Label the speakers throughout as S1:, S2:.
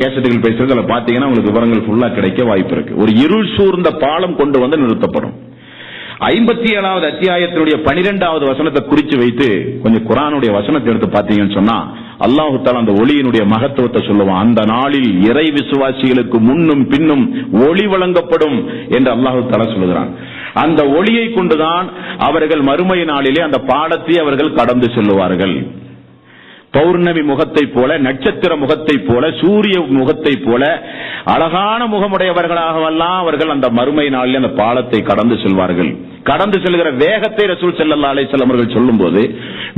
S1: கேசட்டுகள் பேசுறது அதை பாத்தீங்கன்னா உங்களுக்கு விவரங்கள் ஃபுல்லா கிடைக்க வாய்ப்பு இருக்கு. ஒரு இருள் சூர்ந்த பாலம் கொண்டு வந்து நிறுத்தப்படும். ஐம்பத்தி ஏழாவது அத்தியாயத்தினுடைய பனிரெண்டாவது வசனத்தை குறிச்சு வைத்து கொஞ்சம் குரானுடைய வசனத்தை எடுத்து பாத்தீங்கன்னு சொன்னா அல்லாஹு தாலா அந்த ஒளியினுடைய மகத்துவத்தை சொல்லுவான். அந்த நாளில் இறை விசுவாசிகளுக்கு முன்னும் பின்னும் ஒளி வழங்கப்படும் என்று அல்லாஹு தாலா சொல்லுகிறான். அந்த ஒளியை கொண்டுதான் அவர்கள் மறுமை நாளிலே அந்த பாடத்தை அவர்கள் கடந்து செல்லுவார்கள். பௌர்ணமி முகத்தை போல நட்சத்திர முகத்தை போல சூரிய முகத்தை போல அழகான முகமுடையவர்களாகவெல்லாம் அவர்கள் அந்த மறுமை நாளில் அந்த பாலத்தை கடந்து செல்வார்கள். கடந்து செல்கிற வேகத்தை ரசூல் செல்லல்லா அலைசல்லம் அவர்கள் சொல்லும்போது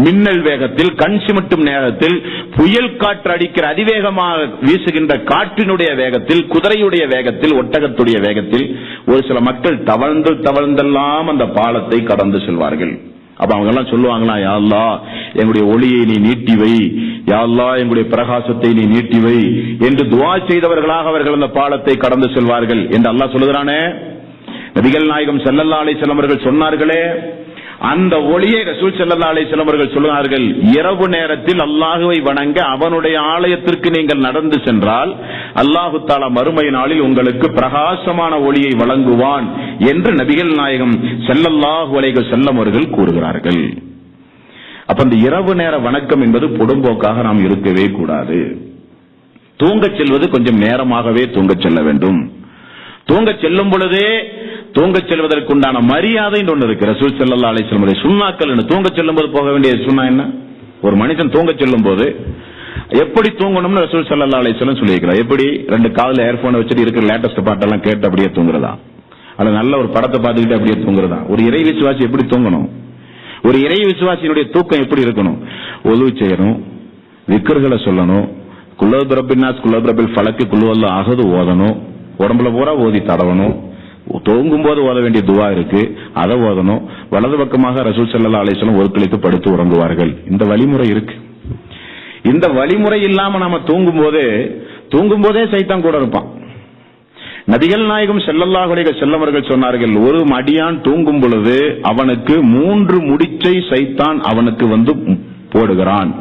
S1: மின்னல் வேகத்தில் கண் சிமிட்டும் நேரத்தில் புயல் காற்று அடிக்கிற அதிவேகமாக வீசுகின்ற காற்றினுடைய வேகத்தில் குதிரையுடைய வேகத்தில் ஒட்டகத்துடைய வேகத்தில் ஒரு சில மக்கள் தவழ்ந்து தவழ்ந்தெல்லாம் அந்த பாலத்தை கடந்து செல்வார்கள். அப்ப அவங்க எல்லாம் சொல்லுவாங்களா யாழ்லா எங்களுடைய ஒளியை நீ நீட்டி வை. யா எங்களுடைய பிரகாசத்தை நீ நீட்டி வை. என்று துவா செய்தவர்களாக அவர்கள் அந்த பாலத்தை கடந்து செல்வார்கள். என்று அல்லாஹ் சொல்லுகிறானே நபிகள் நாயகம் ஸல்லல்லாஹு அலைஹி அவர்கள் சொன்னார்களே அந்த ஒளியை ரசூல் செல்லல்லா அலைஹி வஸல்லம் அவர்கள் சொல்லுவார்கள் இரவு நேரத்தில் அல்லாஹுவை வணங்க அவனுடைய ஆலயத்திற்கு நீங்கள் நடந்து சென்றால் அல்லாஹு தாலா மறுமை நாளில் உங்களுக்கு பிரகாசமான ஒளியை வழங்குவான் என்று நபிகள் நாயகம் செல்லல்லாஹு அலைஹி செல்லம் அவர்கள் கூறுகிறார்கள். அப்ப அந்த இரவு நேர வணக்கம் என்பது பொடும்போக்காக நாம் இருக்கவே கூடாது. தூங்கச் செல்வது கொஞ்சம் நேரமாகவே தூங்கச் செல்ல வேண்டும். தூங்கச் செல்லும் பொழுதே தூங்கச் செல்வதற்குண்டான மரியாதை ஒன்று இருக்கு. ரசூல் ஸல்லல்லாஹு அலைஹி வஸல்லம் சுண்ணாக்கள் தூங்கச் செல்லும் போது போக வேண்டிய சுண்ணா என்ன? ஒரு மனுஷன் தூங்கச் செல்லும் போது எப்படி தூங்கணும்னு ரசூல் ஸல்லல்லாஹு அலைஹி வஸல்லம் சொல்லியிருக்கிறார். எப்படி? ரெண்டு காதில் ஏர்போனை வச்சுட்டு இருக்கிற லேட்டஸ்ட் பாட்டெல்லாம் கேட்டு அப்படியே தூங்குறதா? அல்ல நல்ல ஒரு படத்தை பார்த்துக்கிட்டு அப்படியே தூங்குறதா? ஒரு இறை விசுவாசி எப்படி தூங்கணும்? ஒரு இறை விசுவாசியினுடைய தூக்கம் எப்படி இருக்கணும்? உதவி செய்யணும் விக்கர்களை சொல்லணும் குல்லபிரபின் குல்லபிரபில் ஃபலக்கு குல்லுவல்ல அகது ஓதணும் உடம்புல பூரா ஓதி தடவணும் தூங்கும் போது ஓத வேண்டிய துவா இருக்கு. அதை ஓதணும். வலது பக்கமாக ரசூல் ஸல்லல்லாஹு அலைஹி ஒருக்களித்து படுத்து உறங்குவார்கள். இந்த வழிமுறை இருக்கு. இந்த வழிமுறை இல்லாம நாம தூங்கும் போதே தூங்கும் போதே சைத்தான் கூட இருப்பான். நபிகள் நாயகம் செல்லல்லாஹுடைய செல்லவர்கள் சொன்னார்கள் ஒரு மடியான் தூங்கும் பொழுது அவனுக்கு மூன்று முடிச்சை சைத்தான் அவனுக்கு வந்து போடுகிறான்.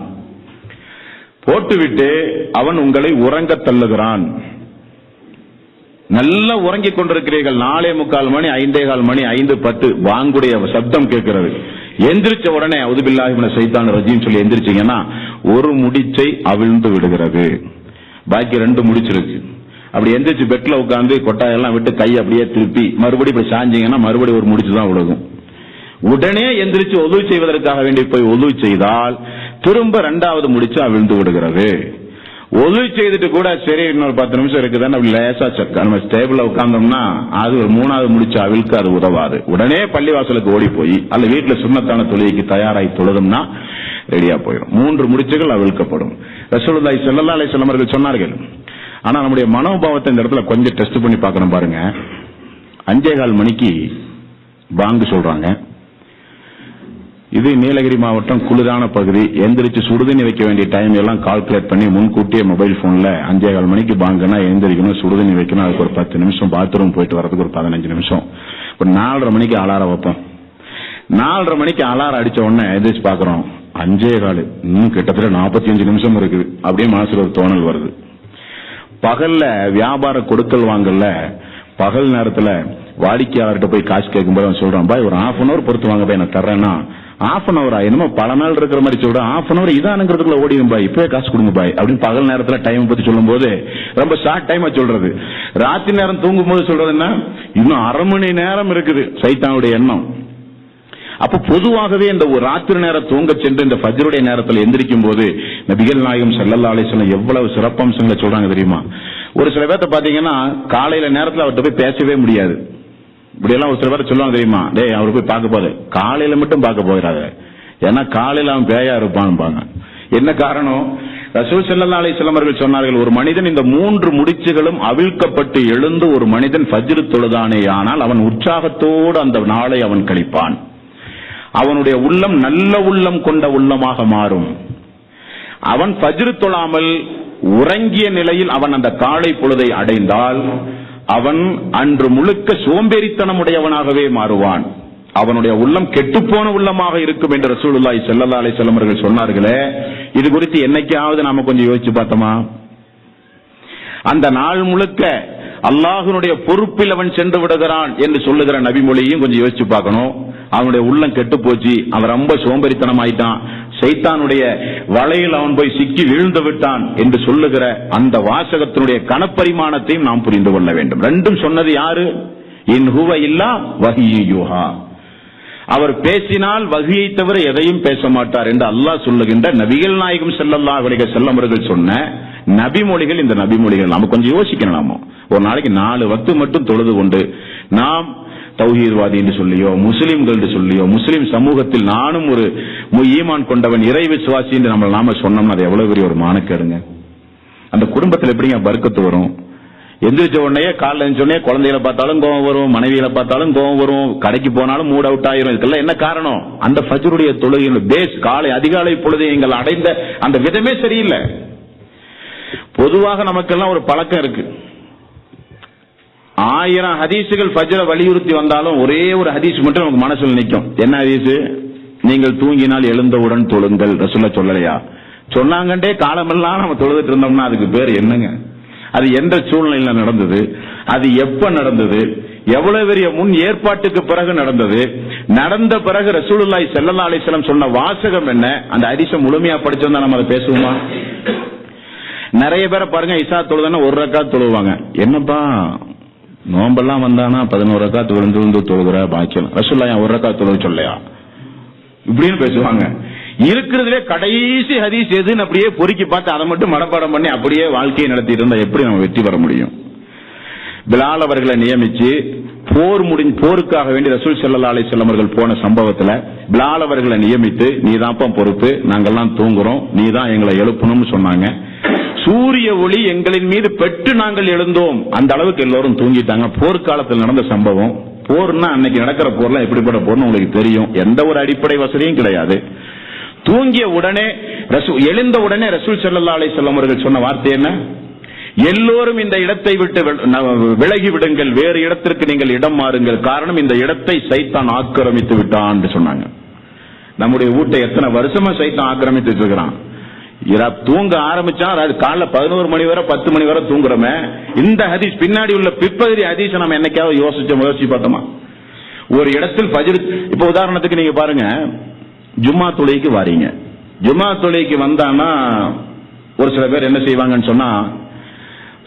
S1: போட்டுவிட்டு அவன் உங்களை உறங்க தள்ளுகிறான். நல்லா உறங்கிக் கொண்டிருக்கிறீர்கள். நாலே முக்கால் மணி ஐந்தே கால் மணி ஐந்து பத்து. வாங்குடைய சப்தம் கேட்கிறது. எந்திரிச்ச உடனே அவுதுபில்லாஹிமன சைத்தான் ரஜின்னு சொல்லி எந்திரிச்சீங்கன்னா ஒரு முடிச்சை அவிழ்ந்து விடுகிறது. பாக்கி ரெண்டு முடிச்சிருக்கு அப்படி எந்திரிச்சு பெட்ல உட்காந்து கொட்டாயெல்லாம் விட்டு கை அப்படியே திருப்பி மறுபடியும் இப்படி சாஞ்சிங்கன்னா மறுபடியும் ஒரு முடிச்சு தான் விழுகும். உடனே எந்திரிச்சு ஒது செய்வதற்காக வேண்டி போய் ஒது செய்தால் திரும்ப ரெண்டாவது முடிச்சு அவிழ்ந்து விடுகிறது. ஒது செய்துட்டு கூட சரி இன்னொரு பத்து நிமிஷம் இருக்குதான்னு அப்படி லேசா சக்க நம்ம ஸ்டேபிள உட்கார்ந்தோம்னா அது ஒரு மூணாவது முடிச்ச அவிழ்க்கு அது உதவாது. உடனே பள்ளிவாசலுக்கு ஓடி போய் அல்ல வீட்டுல சுண்ணத்தான தொழுகைக்கு தயாராகி தொழுதும்னா ரெடியா போயிடும். மூன்று முடிச்சுகள் அவிழ்க்கப்படும். ரசூலுல்லாஹி செல்லல்லா அலை செல்லமர்கள் சொன்னார்கள் ஆனா நம்முடைய மனோபாவத்தை இந்த இடத்துல கொஞ்சம் டெஸ்ட் பண்ணி பாக்கணும் பாருங்க. அஞ்சே கால் மணிக்கு பாங்கு சொல்றாங்க. இது நீலகிரி மாவட்டம் குளிரான பகுதி. எந்திரிச்சு சுடுதண்ணி வைக்க வேண்டிய டைம் எல்லாம் கால்குலேட் பண்ணி முன்கூட்டியே மொபைல் போன்ல அஞ்சே கால் மணிக்கு பாங்கன்னா எந்திரிக்கணும் சுடுதண்ணி வைக்கணும். அதுக்கு ஒரு பத்து நிமிஷம் பாத்ரூம் போயிட்டு வரதுக்கு ஒரு பதினஞ்சு நிமிஷம். ஒரு நாலரை மணிக்கு அலாரம் வைப்போம். நாலரை மணிக்கு அலாரம் அடிச்ச உடனே எந்திரிச்சு பாக்குறோம் அஞ்சே கால் இன்னும் கிட்டத்தட்ட நாற்பத்தி அஞ்சு நிமிஷம் இருக்குது. அப்படியே மனசுல ஒரு தோணல் வருது. பகல்ல வியாபார கொடுக்கல் வாங்கல பகல் நேரத்துல வாடிக்கையாளர்கிட்ட போய் காசு கேட்கும்போது அவன் சொல்றான் பாய் ஒரு ஹாஃப் அன் அவர் பொறுத்து வாங்க பாய் நான் தர்றேன்னா ஹாஃப் அன் அவரா என்னமோ பல நாள் இருக்கிற மாதிரி சொல்றேன் ஹாஃப் அன் அவர் இதானுங்கிறதுக்குள்ள ஓடிடும் பாய். இப்பவே காசு கொடுங்க பாய். அப்படின்னு பகல் நேரத்துல டைம் பத்தி சொல்லும் போது ரொம்ப ஷார்ட் டைமா சொல்றது. ராத்திரி நேரம் தூங்கும் போது சொல்றதுன்னா இன்னும் அரை மணி நேரம் இருக்குது. சைத்தானுடைய எண்ணம். அப்ப பொதுவாகவே இந்த ஒரு ராத்திரி நேரம் தூங்க சென்று இந்த ஃபஜ்ருடைய நேரத்தில் எந்திரிக்கும் போது நபிகள் நாயகம் ஸல்லல்லாஹு அலைஹி எவ்வளவு சிறப்பம்சங்களை சொல்றாங்க தெரியுமா? ஒரு சில பேர்த்த பாத்தீங்கன்னா காலையில நேரத்தில் அவர்கிட்ட போய் பேசவே முடியாது. இப்படி எல்லாம் ஒரு சில பேர் சொல்லுவாங்க தெரியுமா? டேய் அவர் போய் பார்க்க போது காலையில மட்டும் பார்க்க போகிறாரு ஏன்னா காலையில அவன் பேயா இருப்பான்பாங்க. என்ன காரணம்? ரசூல் ஸல்லல்லாஹு அலைஹி வஸல்லம் சொன்னார்கள் ஒரு மனிதன் இந்த மூன்று முடிச்சுகளும் அவிழ்க்கப்பட்டு எழுந்து ஒரு மனிதன் ஃபஜ்ரு தொழுதானே ஆனால் அவன் உற்சாகத்தோடு அந்த நாளை அவன் கழிப்பான். அவனுடைய உள்ளம் நல்ல உள்ளம் கொண்ட உள்ளமாக மாறும். அவன் ஃபஜ்ரு தொழாமல் உறங்கிய நிலையில் அவன் அந்த காலை பொழுதை அடைந்தால் அவன் அன்று முழுக்க சோம்பேறித்தனமுடையவனாகவே மாறுவான். அவனுடைய உள்ளம் கெட்டுப்போன உள்ளமாக இருக்கும் என்று ரசூலுல்லாய் செல்லல்லா அலை செல்லமர்கள் சொன்னார்களே இது குறித்து என்னைக்காவது நாம கொஞ்சம் யோசிச்சு பார்த்தோமா? அந்த நாள் முழுக்க அல்லாஹனுடைய பொறுப்பில் அவன் சென்று விடுகிறான் என்று சொல்லுகிற நபிமொழியும் கொஞ்சம் யோசிச்சு பார்க்கணும். அவனுடைய உள்ளம் கெட்டு போச்சு அவன் ரொம்ப சோம்பேறித்தனம் ஆயிட்டான் சைத்தானுடைய வலையில் அவன் போய் சிக்கி வீழ்ந்து விட்டான் என்று சொல்லுகிற அந்த வாசகத்தினுடைய கனப்பரிமாணத்தையும் நாம் புரிந்து கொள்ள வேண்டும். ரெண்டும் சொன்னது யாரு? என் ஹுவ இல்லா வஹியுஹா அவர் பேசினால் வகியை தவிர எதையும் பேச மாட்டார் என்று அல்லாஹ் சொல்லுகின்ற நபிகள் நாயகம் செல்லல்லா அலைஹி வஸல்லம் சொன்ன நபிமொழிகள் இந்த நபிமொழிகள். நாம கொஞ்சம் யோசிக்கணும் ஒரு நாளைக்கு நாலு வத்து மட்டும் தொழுது கொண்டு நாம் தௌஹீத்வாதி என்று சொல்லியோ முஸ்லிம்கள் என்று சொல்லியோ முஸ்லிம் சமூகத்தில் நானும் ஒரு மு- ஈமான் கொண்டவன் இறை விசுவாசி என்று நம்ம நாம சொன்னோம்னா அது எவ்வளவு பெரிய ஒரு மானக்கேடுங்க. அந்த குடும்பத்தில் எப்படிங்க பர்க்கத்து வரும்? எந்திரிச்ச உடனே காலைல எழுந்தோடனே குழந்தைகளை பார்த்தாலும் கோவம் வரும் மனைவிகளை பார்த்தாலும் கோவம் வரும் கடைக்கு போனாலும் மூட் அவுட் ஆயிரும். இதுக்கெல்லாம் என்ன காரணம்? அந்த ஃபஜருடைய தொழுகையின் பேஸ் காலை அதிகாலை பொழுது எங்கள் அடைந்த அந்த விதமே சரியில்லை. பொதுவாக நமக்கெல்லாம் ஒரு பழக்கம் இருக்கு. ஆயிரம் ஹதீசுகள் ஃபஜ்ர வலியுறுத்தி வந்தாலும் ஒரே ஒரு ஹதீஸ் மட்டும் நமக்கு மனசுல நிற்கும் என்ன ஹதீஸ்? நீங்கள் தூங்கினால் எழுந்தவுடன் தொழுங்கள். ரசுல்ல சொல்லலையா? சொன்னாங்கண்டே காலமெல்லாம் நம்ம தொழுதுட்டு இருந்தோம்னா அதுக்கு பேர் என்னங்க? அது எந்த சூழ்நிலையில நடந்தது? அது எப்ப நடந்தது? எவ்வளவு பெரிய முன் ஏற்பாட்டுக்கு பிறகு நடந்தது? நடந்த பிறகு ரசூலுல்லாய் செல்லல்லா அலிஸ்லாம் சொன்ன வாசகம் என்ன? அந்த ஹதீஸை முழுமையா படிச்சிருந்தா நம்ம அதை பேசுவோமா? நிறைய பேரை பாருங்க இசா தொழுதுன்னா ஒரு ரக்கா தொழுவாங்க. என்னப்பா? நோம்பெல்லாம் வந்தானா பதினோரு ரக்கா விழுந்து விழுந்து தொழுகிற பாக்கியம். ரசுல்லா ஒரு ரக்கா தொழுக சொல்லையா? இப்படின்னு பேசுவாங்க. இருக்கிறதுலே கடைசி ஹதீஸ் எதுன்னு அப்படியே பொறுக்கி பார்த்து அதை மட்டும் மனப்பாடம் பண்ணி அப்படியே வாழ்க்கையை நடத்திட்டு இருந்தா எப்படி நம்ம வெற்றி பெற முடியும்? பிலால் அவர்களை நியமிச்சு போர் முடிஞ்சு போருக்காக வேண்டி ரசூல் ஸல்லல்லாஹு அலைஹி செல்லமர்கள் போன சம்பவத்துல பிலால் அவர்களை நியமித்து நீ பொறுப்பு நாங்கெல்லாம் தூங்குறோம் நீ தான் எங்களை எழுப்பணும்னு சொன்னாங்க. சூரிய ஒளி எங்களின் மீது பெற்று நாங்கள் எழுந்தோம். அந்த அளவுக்கு எல்லோரும் தூங்கிட்டாங்க. போர்க்காலத்தில் நடந்த சம்பவம். போர்னா அன்னைக்கு நடக்கிற போர்லாம் எப்படிப்பட்ட போர்னு உங்களுக்கு தெரியும். எந்த ஒரு அடிப்படை வசதியும் கிடையாது. தூங்கிய உடனே எழுந்த உடனே ரசூல் ஸல்லல்லாஹு அலை செல்லம் அவர்கள் சொன்ன வார்த்தை என்ன? எல்லோரும் இந்த இடத்தை விட்டு விலகி விடுங்கள். வேறு இடத்திற்கு நீங்கள் இடம் மாறுங்கள். காரணம் இந்த இடத்தை சைத்தான் ஆக்கிரமித்து விட்டான் சொன்னாங்க. நம்முடைய வீட்டை எத்தனை வருஷமா சைத்தான் ஆக்கிரமித்து வச்சிருக்கிறான் தூங்க ஆரம்பிச்சா காலைல பதினோரு மணி வரை பத்து மணி வரை தூங்குறோமே. இந்த ஹதீஸ் பின்னாடி உள்ள பிற்பகுதி ஹதீஸ் நம்ம என்னைக்காவது யோசிச்ச முயற்சி பார்த்தோமா? ஒரு இடத்தில் பஜிர் இப்ப உதாரணத்துக்கு நீங்க பாருங்க ஜும்மா தொழுகைக்கு வாரீங்க. ஜும்மா தொழுகைக்கு வந்தானா ஒரு சில பேர் என்ன செய்வாங்கன்னு சொன்னா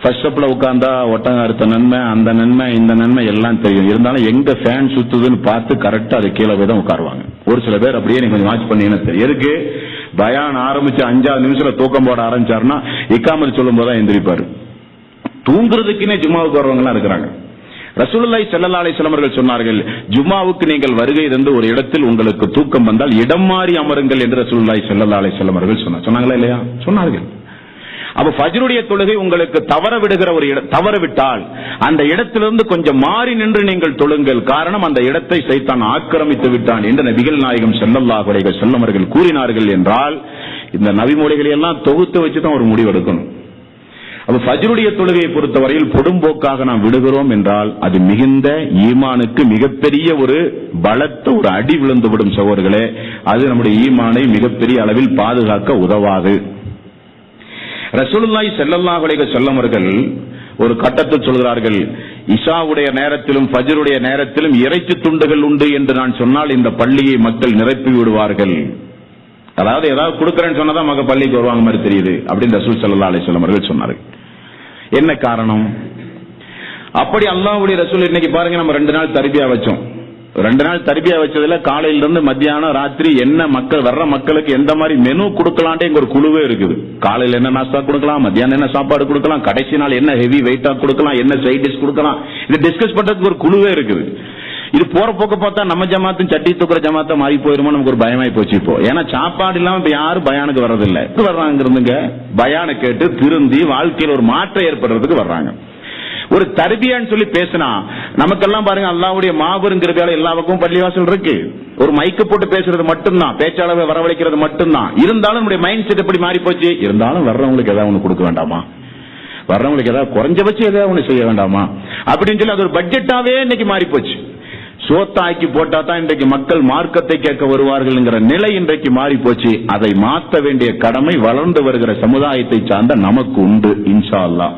S1: ஃபர்ஸ்ட் ஸ்டெப்ல உட்காந்தா ஒட்டங்க அடுத்த நன்மை அந்த நன்மை இந்த நன்மை எல்லாம் தெரியும். இருந்தாலும் எங்க ஃபேன் சுத்துதுன்னு பார்த்து கரெக்டா அது கீழே போய் தான் உட்காருவாங்க. ஒரு சில பேர் அப்படியே நீங்க கொஞ்சம் வாட்ச் பண்ணீங்கன்னா தெரியும். எதுக்கு? பயான் ஆரம்பிச்சு அஞ்சாவது நிமிஷத்துல தூக்கம் போட ஆரம்பிச்சாருன்னா இக்காமல் சொல்லும் போதுதான் எந்திரிப்பாரு. தூங்குறதுக்குன்னே ஜும்மாவுக்கு வரவங்கலாம் இருக்கிறாங்க. ரசூலுல்லாஹி ஸல்லல்லாஹு அலைஹி சொன்னார்கள் ஜும்மாவுக்கு நீங்கள் வருகை தந்து ஒரு இடத்தில் உங்களுக்கு தூக்கம் வந்தால் இடம் மாறி அமருங்கள் என்று ரசூலுல்லாஹி ஸல்லல்லாஹு அலைஹி சொன்னார். சொன்னாங்களா இல்லையா? சொன்னார்கள். அப்ப ஃபஜ்ருடைய தொழுகை உங்களுக்கு தவற விடுகிற ஒரு இட தவற விட்டால் அந்த இடத்திலிருந்து கொஞ்சம் மாறி நின்று நீங்கள் தொழுங்கள். காரணம் அந்த இடத்தை சைத்தான் ஆக்கிரமித்து விட்டான் என்று நபிகள் நாயகம் ஸல்லல்லாஹு செல்லமர்கள் கூறினார்கள் என்றால் இந்த நவிமொழிகளை எல்லாம் தொகுத்து வச்சு தான் ஒரு முடிவெடுக்கணும். அப்ப ஃபஜ்ருடைய தொழுகையை பொறுத்தவரையில் பொடும்போக்காக நாம் விடுகிறோம் என்றால் அது மிகுந்த ஈமானுக்கு மிகப்பெரிய ஒரு பலத்த ஒரு அடி விழுந்து விடும் அது நம்முடைய ஈமானை மிகப்பெரிய அளவில் பாதுகாக்க உதவாது. ரசூலுல்லாய் ஸல்லல்லாஹு அலைஹி வஸல்லம் அவர்கள் ஒரு கட்டத்தில் சொல்கிறார்கள் இஷாவுடைய நேரத்திலும் ஃபஜ்ருடைய நேரத்திலும் இறைச்சி துண்டுகள் உண்டு என்று நான் சொன்னால் இந்த பள்ளியை மக்கள் நிரப்பி விடுவார்கள். அதாவது ஏதாவது கொடுக்கறேன்னு சொன்னதான் மக பள்ளிக்கு வருவாங்க மாதிரி தெரியுது அப்படின்னு ரசூல் ஸல்லல்லாஹு அலி வஸல்லம் அவர்கள் சொன்னார்கள். என்ன காரணம்? அப்படி அல்லாவுடைய ரசூல் இன்னைக்கு பாருங்க நம்ம ரெண்டு நாள் தர்பியா வச்சோம். ரெண்டு நாள் தர்பியா வச்சதுல காலையில இருந்து மத்தியானம் ராத்திரி என்ன மக்கள் வர்ற மக்களுக்கு எந்த மாதிரி மெனு கொடுக்கலான்ட்டு எங்க ஒரு குழுவே இருக்குது. காலையில என்ன நாஸ்தா கொடுக்கலாம் மத்தியானம் என்ன சாப்பாடு கொடுக்கலாம் கடைசி நாள் என்ன ஹெவி வெயிட்டா கொடுக்கலாம் என்ன சைட் டிஷ் கொடுக்கலாம் இது டிஸ்கஸ் பண்றதுக்கு ஒரு குழுவே இருக்குது. இது போற போக்க பார்த்தா நம்ம ஜமாத்தும் சட்டி தூக்குற ஜமாத்தா மாறி போயிருமோ நமக்கு ஒரு பயமாயி போச்சு இப்போ. ஏன்னா சாப்பாடு இல்லாம இப்ப யாரும் பயானுக்கு வர்றதில்லை. வர்றாங்க இருந்துங்க பயானை கேட்டு திருந்தி வாழ்க்கையில் ஒரு மாற்றம் ஏற்படுறதுக்கு வர்றாங்க. ஒரு தர்பியான்னு சொல்லி பேசினா நமக்கெல்லாம் பாருங்க அல்லாவுடைய மாபெரும் எல்லா பக்கமும் பள்ளிவாசல் இருக்கு. ஒரு மைக்கு போட்டு பேசுறது மட்டும்தான் பேச்சாளரை வரவழைக்கிறது மட்டும்தான். இருந்தாலும் நம்முடைய மைண்ட் செட் எப்படி மாறி போச்சு இருந்தாலும் வர்றவங்களுக்கு ஏதாவது ஒண்ணு கொடுக்க வேண்டாமா? வர்றவங்களுக்கு ஏதாவது குறைஞ்சபட்சம் ஏதாவது ஒன்று செய்ய வேண்டாமா? அப்படின்னு சொல்லி அது ஒரு பட்ஜெட்டாவே இன்னைக்கு மாறி போச்சு சோத்தாக்கி போட்டா தான் இன்றைக்கு மக்கள் மார்க்கத்தை கேட்க வருவார்கள்ங்கிற நிலை இன்றைக்கு மாறி போச்சு அதை மாற்ற வேண்டிய கடமை வளர்ந்து வருகிற சமுதாயத்தை சார்ந்த நமக்கு உண்டு இன்ஷா அல்லாஹ்.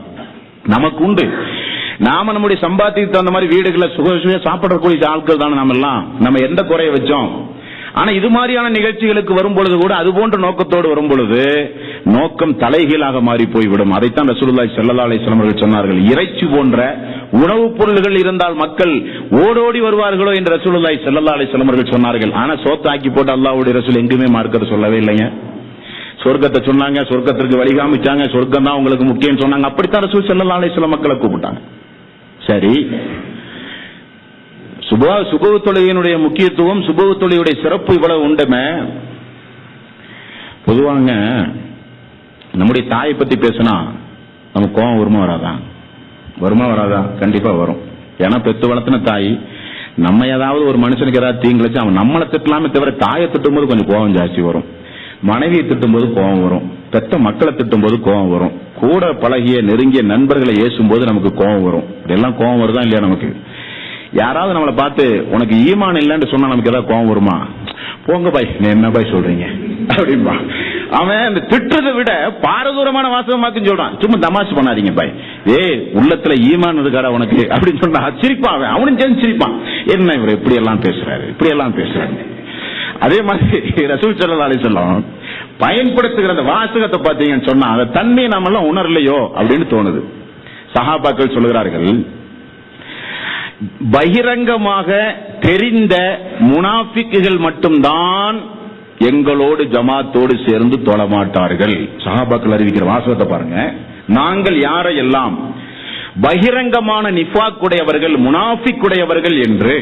S1: நமக்கு உண்டு நாம நம்முடைய சம்பாத்தியத்துக்கு தகுந்த மாதிரி வீடுகளை சுக சாப்பிடக்கூடிய ஆட்கள் தானே நம்ம எல்லாம். நம்ம எந்த குறைய வச்சோம்? ஆனா இது மாதிரியான நிகழ்ச்சிகளுக்கு வரும் பொழுது கூட அது போன்ற நோக்கத்தோடு வரும் பொழுது நோக்கம் தலைகீழாக மாறி போய்விடும் அதைத்தான் ரசூலுல்லாஹி ஸல்லல்லாஹு அலிஸ்லாம் அவர்கள் சொன்னார்கள். இறைச்சி போன்ற உணவுப் பொருள்கள் இருந்தால் மக்கள் ஓடோடி வருவார்களோ என்று ரசூலுல்லாஹி ஸல்லல்லாஹு அலிஸ்லாம் அவர்கள் சொன்னார்கள். ஆனா சோத்தாக்கி போட்டு அல்லாவுடைய ரசூல் எங்குமே மார்க்கத்தை சொல்லவே இல்லைங்க. சொர்க்கத்தை சொன்னாங்க சொர்க்கத்திற்கு வழி காமிச்சாங்க சொர்க்கம் தான் உங்களுக்கு முக்கியம் சொன்னாங்க. அப்படித்தான் ரசூல் செல்லலாலே சில மக்களை கூப்பிட்டாங்க. சரி. சுபா சுபவ தொழுகையினுடைய முக்கியத்துவம் சுபவ தொழுகையுடைய சிறப்பு இவ்வளவு உண்டுமே. பொதுவாங்க நம்முடைய தாயை பத்தி பேசினா நமக்கு கோபம் வருமா வராதா? வருமா வராதா? கண்டிப்பா வரும். ஏன்னா பெத்து வளர்த்தின தாய் நம்ம ஏதாவது ஒரு மனுஷனுக்கு ஏதாவது தீங்கிழச்சு அவன் நம்மளை திட்டலாமே தவிர தாயை திட்டும் போது கொஞ்சம் கோபம் ஜாஸ்தி வரும். மனைவியை திட்டும் போது கோபம் வரும். பெத்த மக்களை திட்டும் போது கோபம் வரும். கூட பழகிய நெருங்கிய நண்பர்களை ஏசும் போது நமக்கு கோபம் வரும். இதெல்லாம் கோபம் வருதா இல்லையா நமக்கு? யாராவது நம்மளை பார்த்து உனக்கு ஈமான் இல்லைன்னு சொன்னா நமக்கு ஏதாவது கோபம் வருமா? போங்க பாய் நீ என்ன பாய் சொல்றீங்க? அப்படின்பா அவன் அந்த திட்டுறதை விட பாரதூரமான வாசகமாக்குன்னு சொல்றான். சும்மா தமாசு பண்ணாதீங்க பாய். ஏய் உள்ளத்துல ஈமான் இருக்காடா உனக்கு? அப்படின்னு சொன்னா சிரிப்பான் அவன். அவனும் சேர்ந்து சிரிப்பான். என்ன இவர் இப்படி எல்லாம் பேசுறாரு? இப்படி எல்லாம் பேசுறாரு? அதே மாதிரி ரசூல் ஸல்லல்லாஹு அலைஹி பயன்படுத்துகிற அந்த வாசகத்தை பார்த்தீங்கன்னு சொன்னா அந்த தன்மையை நம்ம எல்லாம் உணரலையோ அப்படின்னு தோணுது. சஹாபாக்கள் சொல்லுகிறார்கள் பகிரங்கமாக தெரிந்த முனாஃபிக்குகள் மட்டும்தான் எங்களோடு ஜமாத்தோடு சேர்ந்து தொழமாட்டார்கள். சஹாபாக்கள் அறிவிக்கிற வாசகத்தை பாருங்க. நாங்கள் யாரையெல்லாம் பகிரங்கமான நிஃபாக்குடையவர்கள் முனாஃபிக்குடையவர்கள் முனாஃபிக் உடையவர்கள் என்று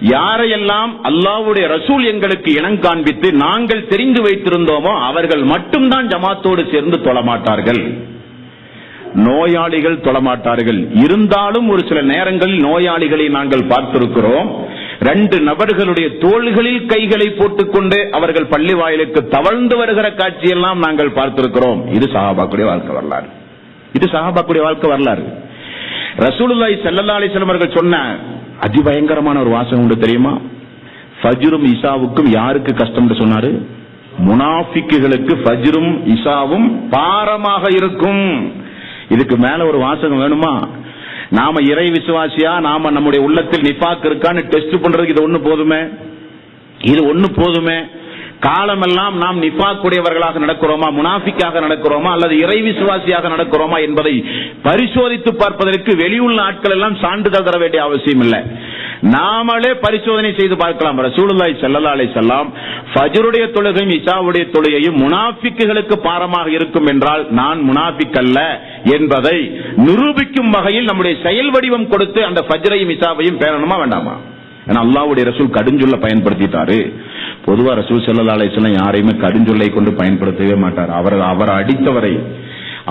S1: யாரையெல்லாம் அல்லாஹ்வுடைய ரசூல் எங்களுக்கு இனம் காண்பித்து நாங்கள் தெரிந்து வைத்திருந்தோமோ அவர்கள் மட்டும்தான் ஜமாத்தோடு சேர்ந்து தொழமாட்டார்கள். நோயாளிகள் தொழமாட்டார்கள். இருந்தாலும் ஒரு சில நேரங்களில் நோயாளிகளை நாங்கள் பார்த்திருக்கிறோம். ரெண்டு நபர்களுடைய தோள்களில் கைகளை போட்டுக்கொண்டு அவர்கள் பள்ளி வாயிலுக்கு தவழ்ந்து வருகிற காட்சியெல்லாம் நாங்கள் பார்த்திருக்கிறோம். இது சஹாபாக்குடைய வாழ்க்கை வரலாறு. இது சஹாபாக்குடைய வாழ்க்கை வரலாறு. ரசூலுல்லாய் ஸல்லல்லாஹு அலைஹி அவர்கள் சொன்ன அதிபயங்கரமான ஒரு வாசகம் உண்டு தெரியுமா? ஃபஜ்ரும் இசாவுக்கும் யாருக்கு கஷ்டம் சொன்னாரு? முனாஃபிக்குகளுக்கு ஃபஜ்ரும் இசாவும் பாரமாக இருக்கும். இதுக்கு மேல ஒரு வாசகம் வேணுமா? நாம இறை விசுவாசியா நாம நம்முடைய உள்ளத்தில் நிப்பாக்கு இருக்கான்னு டெஸ்ட் பண்றதுக்கு இது ஒண்ணு போதுமே? இது ஒண்ணு போதுமே? காலமெல்லாம் நாம் நிப்பாக்குடையவர்களாக நடக்கிறோமா முனாஃபிக்காக நடக்கிறோமா அல்லது இறை விசுவாசியாக நடக்கிறோமா என்பதை பரிசோதித்து பார்ப்பதற்கு வெளியுள்ள ஆட்கள் எல்லாம் சான்றிதழ் தர வேண்டிய அவசியம் இல்லை. நாமளே பரிசோதனை செய்து பார்க்கலாம். ரசூலுல்லாய் ஸல்லல்லாஹு அலைஹி வஸல்லம் ஃபஜ்ருடைய தொழுகையும் இசாவுடைய தொழுகையும் முனாஃபிக்குகளுக்கு பாரமாக இருக்கும் என்றால் நான் முனாஃபிக் அல்ல என்பதை நிரூபிக்கும் வகையில் நம்முடைய செயல் வடிவம் கொடுத்து அந்த ஃபஜ்ரையும் இசாவையும் பேரணுமா வேண்டாமா? ஏன்னா அல்லாஹ்வுடைய ரசூல் கடுஞ்சொல்ல பயன்படுத்திட்டாரு. பொதுவா ரசூல் ஸல்லல்லாஹு அலைஹி யாரையுமே கடுஞ்சொல்லை கொண்டு பயன்படுத்தவே மாட்டார். அவர் அவர் அடித்தவரை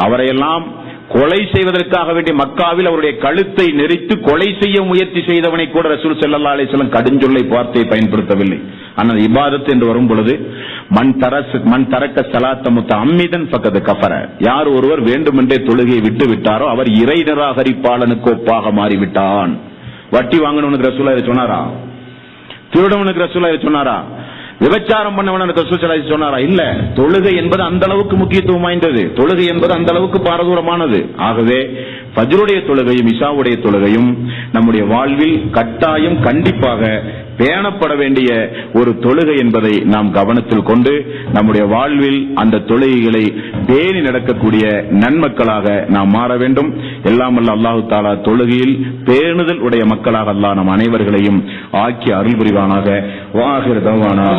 S1: அவரையெல்லாம் கொலை செய்வதற்காக வேண்டிய மக்காவில் அவருடைய கழுத்தை நெரித்து கொலை செய்ய முயற்சி செய்தவனை கூட ரசூல் ஸல்லல்லாஹு அலைஹி கடுஞ்சொல்லை வார்த்தையை பயன்படுத்தவில்லை. ஆனால் இபாதத் என்று வரும் பொழுது மண் தரஸ் மண் தரக்க சலாத்த முத்த அம்மிதன் பக்கத்து கஃபர. யார் ஒருவர் வேண்டுமென்றே தொழுகையை விட்டு விட்டாரோ அவர் இறை நிராகரிப்பாளனுக்கு ஒப்பாக மாறிவிட்டான். வட்டி வாங்கணும்னு ரசூலா இதை சொன்னாரா? திருடவனுக்கு ரசூலா இதை சொன்னாரா? விபச்சாரம் பண்ணவனுக்கு ரசூல் சொன்னாரா? இல்ல. தொழுகை என்பது அந்த அளவுக்கு முக்கியத்துவம் வாய்ந்தது. தொழுகை என்பது அந்த அளவுக்கு பாரதூரமானது. ஆகவே ஃபஜ்ருடைய தொழுகையும் இஷாவுடைய தொழுகையும் நம்முடைய வாழ்வில் கட்டாயம் கண்டிப்பாக பேணப்பட வேண்டிய ஒரு தொழுகை என்பதை நாம் கவனத்தில் கொண்டு நம்முடைய வாழ்வில் அந்த தொழுகைகளை பேணி நடக்கக்கூடிய நன்மக்களாக நாம் மாற வேண்டும். எல்லாம் அல்ல அல்லாஹு தாலா தொழுகையில் பேணுதல் உடைய மக்களாக அல்லாஹ் நம் அனைவர்களையும் ஆக்கி அருள் புரிவானாக. வாகிர் தவானா.